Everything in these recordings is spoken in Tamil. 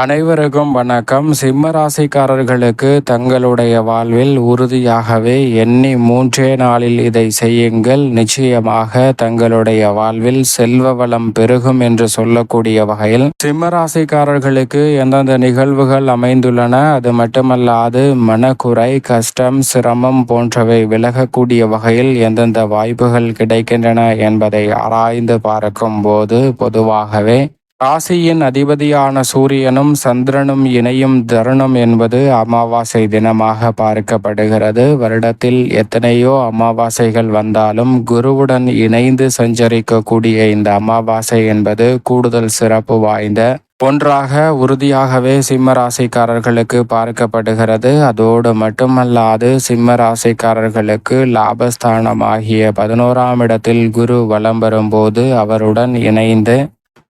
அனைவருக்கும் வணக்கம். சிம்ம ராசிக்காரர்களுக்கு தங்களுடைய வாழ்வில் உறுதியாகவே எண்ணி மூன்றே நாளில் இதை செய்யுங்கள். நிச்சயமாக தங்களுடைய வாழ்வில் செல்வ வளம் பெருகும் என்று சொல்லக்கூடிய வகையில் சிம்ம ராசிக்காரர்களுக்கு எந்தெந்த நிகழ்வுகள் அமைந்துள்ளன? அது மட்டுமல்லாது மனக்குறை கஷ்டம் சிரமம் போன்றவை விலகக்கூடிய வகையில் எந்தெந்த வாய்ப்புகள் கிடைக்கின்றன என்பதை ஆராய்ந்து பார்க்கும் போது பொதுவாகவே ராசியின் அதிபதியான சூரியனும் சந்திரனும் இணையும் தருணம் என்பது அமாவாசை தினமாக பார்க்கப்படுகிறது. வருடத்தில் எத்தனையோ அமாவாசைகள் வந்தாலும் குருவுடன் இணைந்து சஞ்சரிக்கக்கூடிய இந்த அமாவாசை என்பது கூடுதல் சிறப்பு வாய்ந்த ஒன்றாக உறுதியாகவே சிம்ம ராசிக்காரர்களுக்கு பார்க்கப்படுகிறது. அதோடு மட்டுமல்லாது சிம்ம ராசிக்காரர்களுக்கு லாபஸ்தானமாகிய பதினோராம் இடத்தில் குரு வலம் வரும்போது அவருடன் இணைந்து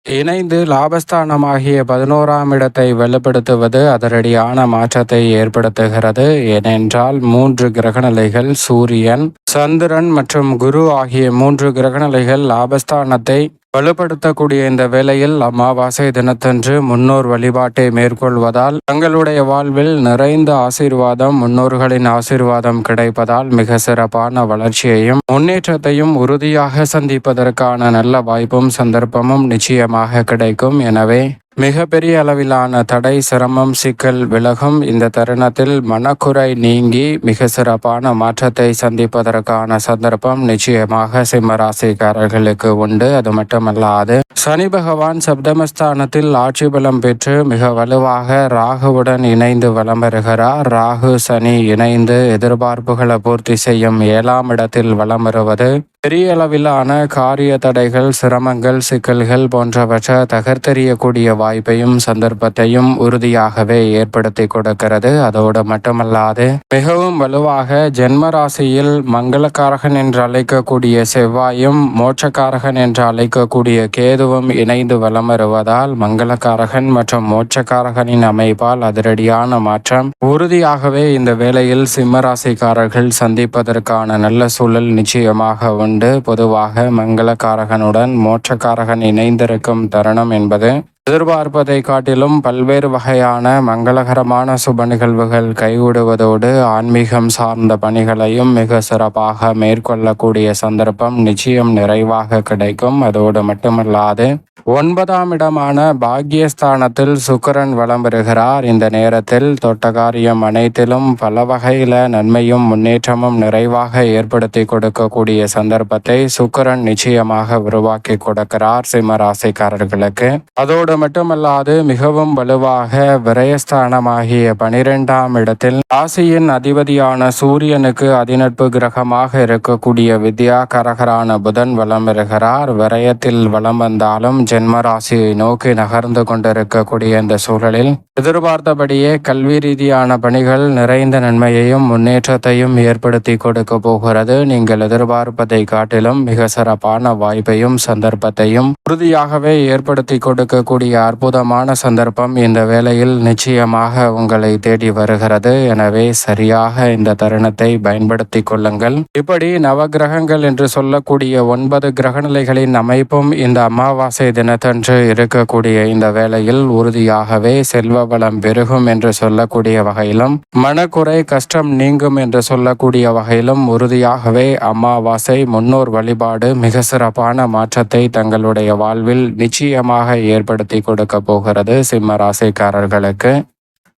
இணைந்து லாபஸ்தானமாகிய பதினோராம் இடத்தை வலுப்படுத்துவது அதிரடியான மாற்றத்தை ஏற்படுத்துகிறது. ஏனென்றால் மூன்று கிரகநிலைகள் சூரியன் சந்திரன் மற்றும் குரு ஆகிய மூன்று கிரகநிலைகள் லாபஸ்தானத்தை வலுப்படுத்தக்கூடிய இந்த வேளையில் அமாவாசை தினத்தன்று முன்னோர் வழிபாட்டை மேற்கொள்வதால் தங்களுடைய வாழ்வில் நிறைந்த ஆசீர்வாதம் முன்னோர்களின் ஆசீர்வாதம் கிடைப்பதால் மிக சிறப்பான வளர்ச்சியையும் முன்னேற்றத்தையும் உறுதியாக சந்திப்பதற்கான நல்ல வாய்ப்பும் சந்தர்ப்பமும் நிச்சயமாக கிடைக்கும். எனவே மிகப்பெரிய அளவிலான தடை சிரமம் சிக்கல் விலகும் இந்த தருணத்தில் மனக்குறை நீங்கி மிக சிறப்பான மாற்றத்தை சந்திப்பதற்கான சந்தர்ப்பம் நிச்சயமாக சிம்மராசிக்காரர்களுக்கு உண்டு. அது மட்டுமல்லாது சனி பகவான் சப்தமஸ்தானத்தில் ஆட்சி பலம் பெற்று மிக வலுவாக ராகுவுடன் இணைந்து வலம் வருகிறார். ராகு சனி இணைந்து எதிர்பார்ப்புகளை பூர்த்தி செய்யும் ஏழாம் இடத்தில் வலம் வருவது பெரிய அளவிலான காரிய தடைகள் சிரமங்கள் சிக்கல்கள் போன்றவற்றை தகர்த்தெறியக்கூடிய வாய்ப்பையும் சந்தர்ப்பத்தையும் உறுதியாகவே ஏற்படுத்தி கொடுக்கிறது. அதோடு மட்டுமல்லாது மிகவும் வலுவாக ஜென்ம ராசியில் மங்களக்காரகன் என்று அழைக்கக்கூடிய செவ்வாயும் மோட்சக்காரகன் என்று அழைக்கக்கூடிய கேதுவும் இணைந்து வலம் வருவதால் மங்களக்காரகன் மற்றும் மோட்சக்காரகனின் அமைப்பால் அதிரடியான மாற்றம் உறுதியாகவே இந்த வேளையில் சிம்மராசிக்காரர்கள் சந்திப்பதற்கான நல்ல சூழல் நிச்சயமாக கொண்டு பொதுவாக மங்களக்காரகனுடன் மோட்சக்காரகன் இணைந்திருக்கும் தருணம் என்பது எதிர்பார்ப்பதை காட்டிலும் பல்வேறு வகையான மங்களகரமான சுப நிகழ்வுகள் கைவிடுவதோடு ஆன்மீகம் சார்ந்த பணிகளையும் மிக சிறப்பாக மேற்கொள்ளக்கூடிய சந்தர்ப்பம் நிச்சயம் நிறைவாக கிடைக்கும். அதோடு மட்டுமல்லாது ஒன்பதாம் இடமான பாக்யஸ்தானத்தில் சுக்கரன் வலம் வருகிறார் இந்த நேரத்தில் தொட்டகாரியம் அனைத்திலும் பல வகையில நன்மையும் முன்னேற்றமும் நிறைவாக ஏற்படுத்தி கொடுக்கக்கூடிய சந்தர்ப்பத்தை சுக்கரன் நிச்சயமாக உருவாக்கி கொடுக்கிறார் சிம்ம ராசிக்காரர்களுக்கு. அதோடு மட்டுமல்லாது மிகவும் வலுவாக விரயஸ்தானமாகிய பனிரெண்டாம் இடத்தில் ராசியின் அதிபதியான சூரியனுக்கு அதிநட்பு கிரகமாக இருக்கக்கூடிய வித்யா கரகரான புதன் வலம் வருகிறார். விரயத்தில் வலம் வந்தாலும் ஜென்ம ராசியை நோக்கி நகர்ந்து கொண்டிருக்கக்கூடிய இந்த சூழலில் எதிர்பார்த்தபடியே கல்வி ரீதியான பணிகள் நிறைந்த நன்மையையும் முன்னேற்றத்தையும் ஏற்படுத்தி கொடுக்க போகிறது. நீங்கள் எதிர்பார்ப்பதை காட்டிலும் மிக சிறப்பான வாய்ப்பையும் சந்தர்ப்பத்தையும் உறுதியாகவே ஏற்படுத்தி கொடுக்கக்கூடிய கூடிய அற்புதமான சந்தர்ப்பம் இந்த வேளையில் நிச்சயமாக உங்களை தேடி வருகிறது. எனவே சரியாக இந்த தருணத்தை பயன்படுத்தி கொள்ளுங்கள். இப்படி நவகிரகங்கள் என்று சொல்லக்கூடிய ஒன்பது கிரகநிலைகளின் அமைப்பும் இந்த அமாவாசை தினத்தன்று இருக்கக்கூடிய இந்த வேளையில் உறுதியாகவே செல்வ வளம் பெருகும் என்று சொல்லக்கூடிய வகையிலும் மனக்குறை கஷ்டம் நீங்கும் என்று சொல்லக்கூடிய வகையிலும் உறுதியாகவே அமாவாசை முன்னோர் வழிபாடு மிக சிறப்பான மாற்றத்தை தங்களுடைய வாழ்வில் நிச்சயமாக ஏற்படுத்தி கொடுக்க போகிறது. சிம்ம ராசிக்காரர்களுக்கு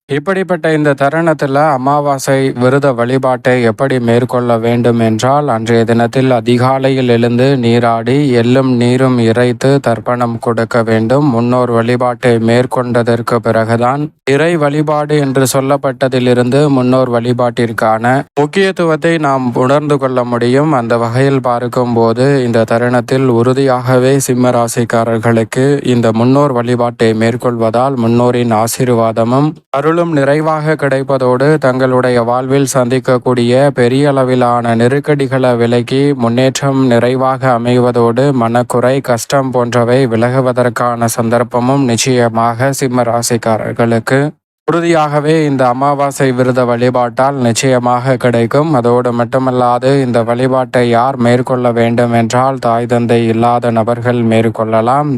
இப்படிப்பட்ட இந்த தருணத்தில் அமாவாசை விரத வழிபாட்டை எப்படி மேற்கொள்ள வேண்டும் என்றால் அன்றைய தினத்தில் அதிகாலையில் எழுந்து நீராடி எள்ளும் நீரும் இறைத்து தர்ப்பணம் கொடுக்க வேண்டும். முன்னோர் வழிபாட்டை மேற்கொண்டதற்கு பிறகுதான் இறை வழிபாடு என்று சொல்லப்பட்டதிலிருந்து முன்னோர் வழிபாட்டிற்கான முக்கியத்துவத்தை நாம் உணர்ந்து கொள்ள முடியும். அந்த வகையில் பார்க்கும்போது இந்த தருணத்தில் உறுதியாகவே சிம்ம ராசிக்காரர்களுக்கு இந்த முன்னோர் வழிபாட்டை மேற்கொள்வதால் முன்னோரின் ஆசீர்வாதமும் அருள் அருளும் நிறைவாக கிடைப்பதோடு தங்களுடைய வாழ்வில் சந்திக்கக்கூடிய பெரிய அளவிலான நெருக்கடிகளை விலக்கி முன்னேற்றம் நிறைவாக அமைவதோடு மனக்குறை கஷ்டம் போன்றவை விலகுவதற்கான சந்தர்ப்பமும் நிச்சயமாக சிம்ம ராசிக்காரர்களுக்கு. உறுதியாகவே இந்த அமாவாசை விரத வழிபாட்டால் நிச்சயமாக கிடைக்கும். அதோடு மட்டுமல்லாது இந்த வழிபாட்டை யார் மேற்கொள்ள வேண்டும் என்றால் தாய் தந்தை இல்லாத நபர்கள் மேற்கொள்ளலாம்.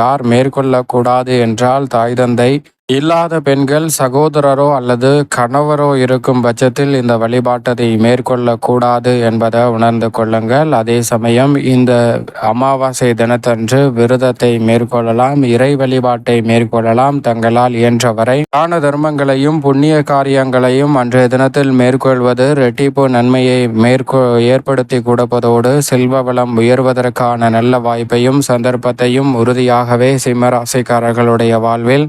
யார் மேற்கொள்ளக்கூடாது என்றால் தாய் தந்தை இல்லாத பெண்கள் சகோதரரோ அல்லது கணவரோ இருக்கும் பட்சத்தில் இந்த வழிபாட்டதை மேற்கொள்ளக்கூடாது என்பதை உணர்ந்து கொள்ளுங்கள். அதே சமயம் இந்த அமாவாசை தினத்தன்று விரதத்தை மேற்கொள்ளலாம் இறை வழிபாட்டை மேற்கொள்ளலாம் தங்களால் இயன்றவரை தான தர்மங்களையும் புண்ணிய காரியங்களையும் அன்றைய தினத்தில் மேற்கொள்வது ரெட்டிப்பு நன்மையை மேற்கொ ஏற்படுத்தி கொடுப்பதோடு செல்வ வளம் உயர்வதற்கான நல்ல வாய்ப்பையும் சந்தர்ப்பத்தையும் உறுதியாகவே சிம்மராசிக்காரர்களுடைய வாழ்வில்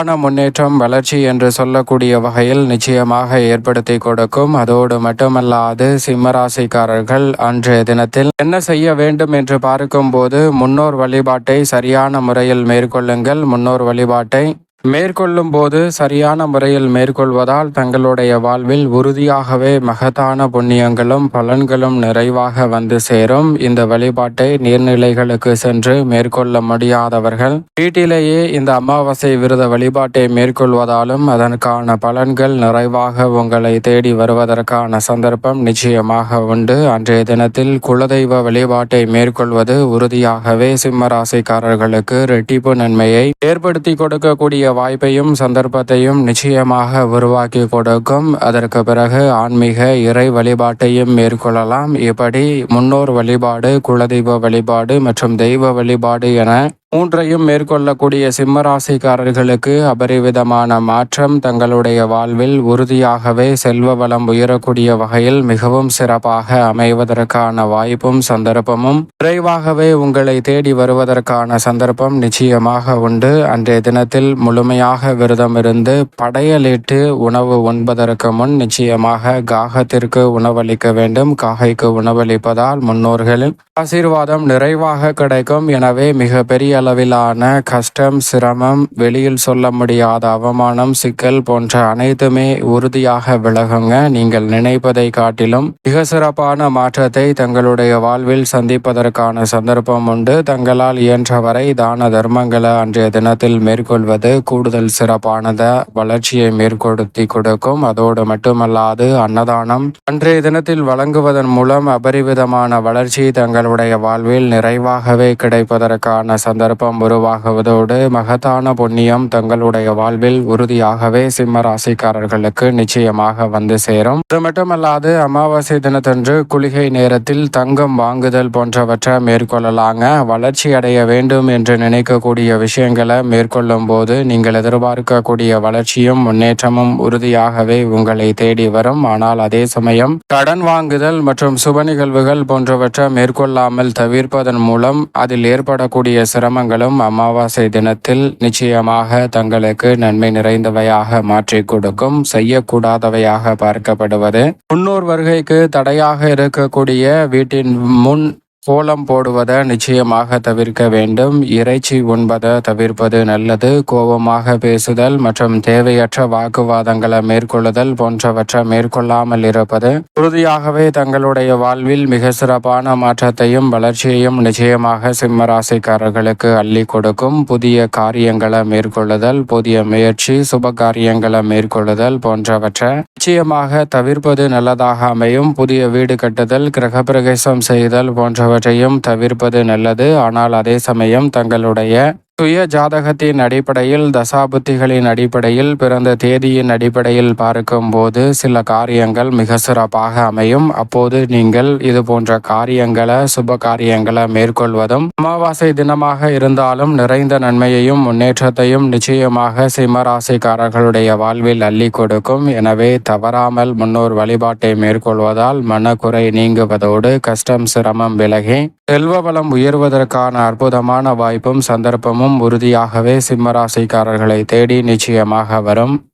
சிறப்பான முன்னேற்றம் வளர்ச்சி என்று சொல்லக்கூடிய வகையில் நிச்சயமாக ஏற்படுத்தி கொடுக்கும். அதோடு மட்டுமல்லாது சிம்மராசிக்காரர்கள் அன்றைய தினத்தில் என்ன செய்ய வேண்டும் என்று பார்க்கும்போது முன்னோர் வழிபாட்டை சரியான முறையில் மேற்கொள்ளுங்கள். முன்னோர் வழிபாட்டை மேற்கொள்ளும் போது சரியான முறையில் மேற்கொள்வதால் தங்களுடைய வாழ்வில் உறுதியாகவே மகத்தான புண்ணியங்களும் பலன்களும் நிறைவாக வந்து சேரும். இந்த வழிபாட்டை நீர்நிலைகளுக்கு சென்று மேற்கொள்ள முடியாதவர்கள் வீட்டிலேயே இந்த அமாவாசை விரத வழிபாட்டை மேற்கொள்வதாலும் அதற்கான பலன்கள் நிறைவாக உங்களை தேடி வருவதற்கான சந்தர்ப்பம் நிச்சயமாக உண்டு. அன்றைய தினத்தில் குலதெய்வ வழிபாட்டை மேற்கொள்வது உறுதியாகவே சிம்மராசிக்காரர்களுக்கு ரெட்டிப்பு நன்மையை ஏற்படுத்தி கொடுக்கக்கூடிய வாய்ப்பையும் சந்தர்ப்பத்தையும் நிச்சயமாக உருவாக்கி கொடுக்கும். அதற்கு பிறகு ஆன்மீக இறை வழிபாட்டையும் மேற்கொள்ளலாம். இப்படி முன்னோர் வழிபாடு குலதெய்வ வழிபாடு மற்றும் தெய்வ வழிபாடு என மூன்றையும் மேற்கொள்ளக்கூடிய சிம்மராசிக்காரர்களுக்கு அபரிவிதமான மாற்றம் தங்களுடைய வாழ்வில் உறுதியாகவே செல்வ வளம் உயரக்கூடிய வகையில் மிகவும் சிறப்பாக அமைவதற்கான வாய்ப்பும் சந்தர்ப்பமும் விரைவாகவே உங்களை தேடி வருவதற்கான சந்தர்ப்பம் நிச்சயமாக உண்டு. அன்றைய தினத்தில் முழுமையாக விரதம் இருந்து படையலிட்டு உணவு உண்பதற்கு முன் நிச்சயமாக காகத்திற்கு உணவளிக்க வேண்டும். காகைக்கு உணவளிப்பதால் முன்னோர்களின் ஆசீர்வாதம் நிறைவாக கிடைக்கும். எனவே மிக பெரிய அளவிலான கஷ்டம் சிரமம் வெளியில் சொல்ல முடியாத அவமானம் சிக்கல் போன்ற அனைத்துமே உறுதியாக விலகுங்க. நீங்கள் நினைப்பதை காட்டிலும் மிக சிறப்பான மாற்றத்தை தங்களுடைய வாழ்வில் சந்திப்பதற்கான சந்தர்ப்பம் உண்டு. தங்களால் இயன்றவரை தான தர்மங்களை அன்றைய தினத்தில் மேற்கொள்வது கூடுதல் சிறப்பானத வளர்ச்சியை மேற்கொடுத்தி கொடுக்கும். அதோடு மட்டுமல்லாது அன்னதானம் அன்றைய தினத்தில் வழங்குவதன் மூலம் அபரிவிதமான வளர்ச்சி தங்களுடைய வாழ்வில் நிறைவாகவே கிடைப்பதற்கான சந்தர்ப்பம் சந்தர்ப்பம் உருவாகுவதோடு மகத்தான புண்ணியம் தங்களுடைய வாழ்வில் உறுதியாகவே சிம்ம ராசிக்காரர்களுக்கு நிச்சயமாக வந்து சேரும். அது மட்டுமல்லாது அமாவாசை தினத்தன்று குளிகை நேரத்தில் தங்கம் வாங்குதல் போன்றவற்றை மேற்கொள்ளலாங்க. வளர்ச்சி அடைய வேண்டும் என்று நினைக்கக்கூடிய விஷயங்களை மேற்கொள்ளும் போது நீங்கள் எதிர்பார்க்கக்கூடிய வளர்ச்சியும் முன்னேற்றமும் உறுதியாகவே உங்களை தேடி வரும். ஆனால் அதே சமயம் கடன் வாங்குதல் மற்றும் சுப நிகழ்வுகள் போன்றவற்றை மேற்கொள்ளாமல் தவிர்ப்பதன் மூலம் அதில் ஏற்படக்கூடிய சிரம கர்மங்களும் அமாவாசை தினத்தில் நிச்சயமாக தங்களுக்கு நன்மை நிறைந்தவையாக மாற்றி கொடுக்கும் செய்யக்கூடாதவையாக பார்க்கப்படுவது. முன்னோர் வருகைக்கு தடையாக இருக்கக்கூடிய வீட்டின் முன் கோலம் போடுவதை நிச்சயமாக தவிர்க்க வேண்டும். இறைச்சி உண்பதை தவிர்ப்பது நல்லது. கோபமாக பேசுதல் மற்றும் தேவையற்ற வாக்குவாதங்களை மேற்கொள்ளுதல் போன்றவற்றை மேற்கொள்ளாமல் இருப்பது உறுதியாகவே தங்களுடைய வாழ்வில் மிக சிறப்பான மாற்றத்தையும் வளர்ச்சியையும் நிச்சயமாக சிம்மராசிக்காரர்களுக்கு அள்ளி கொடுக்கும். புதிய காரியங்களை மேற்கொள்ளுதல் புதிய முயற்சி சுப காரியங்களை மேற்கொள்ளுதல் போன்றவற்றை நிச்சயமாக தவிர்ப்பது நல்லதாக அமையும். புதிய வீடு கட்டுதல் கிரகப்பிரவேசம் செய்தல் போன்ற போன்றவற்றையும் தவிர்ப்பது நல்லது. ஆனால் அதே சமயம் தங்களுடைய சுய ஜாதகத்தின் அடிப்படையில் தசாபுத்திகளின் அடிப்படையில் பிறந்த தேதியின் அடிப்படையில் பார்க்கும்போது சில காரியங்கள் மிக சிறப்பாக அமையும். அப்போது நீங்கள் இது போன்ற காரியங்களை சுப காரியங்களை மேற்கொள்வதும் அமாவாசை தினமாக இருந்தாலும் நிறைந்த நன்மையையும் முன்னேற்றத்தையும் நிச்சயமாக சிம்மராசிக்காரர்களுடைய வாழ்வில் அள்ளி கொடுக்கும். எனவே தவறாமல் முன்னோர் வழிபாட்டை மேற்கொள்வதால் மனக்குறை நீங்குவதோடு கஷ்டம் சிரமம் விலகி செல்வ வளம் உயர்வதற்கான அற்புதமான வாய்ப்பும் சந்தர்ப்பமும் உறுதியாகவே சிம்மராசிக்காரர்களை தேடி நிச்சயமாக வரும்.